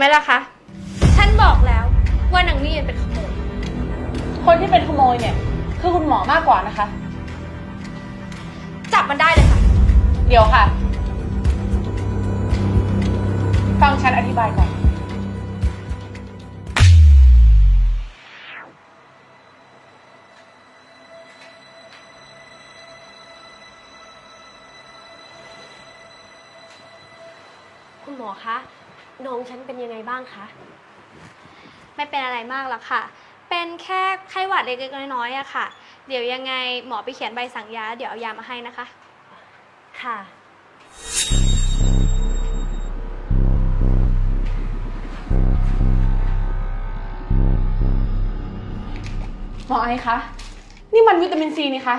ไหมล่ะคะ ฉันบอกแล้วว่านางนี่เป็นขโมย คนที่เป็นขโมยเนี่ย คือคุณหมอมากกว่านะคะ จับมันได้เลยค่ะ เดี๋ยวค่ะ ฟังฉันอธิบายก่อน คุณหมอคะ น้องฉันเป็นยังไงบ้างคะ ไม่เป็นอะไรมากหรอกค่ะ เป็นแค่ไข้หวัดเล็กๆน้อยๆอะค่ะ เดี๋ยวยังไงหมอไปเขียนใบสั่งยา เดี๋ยวเอายามาให้นะคะ ค่ะ หมอไอซ์คะ นี่มันวิตามินซีนี่คะ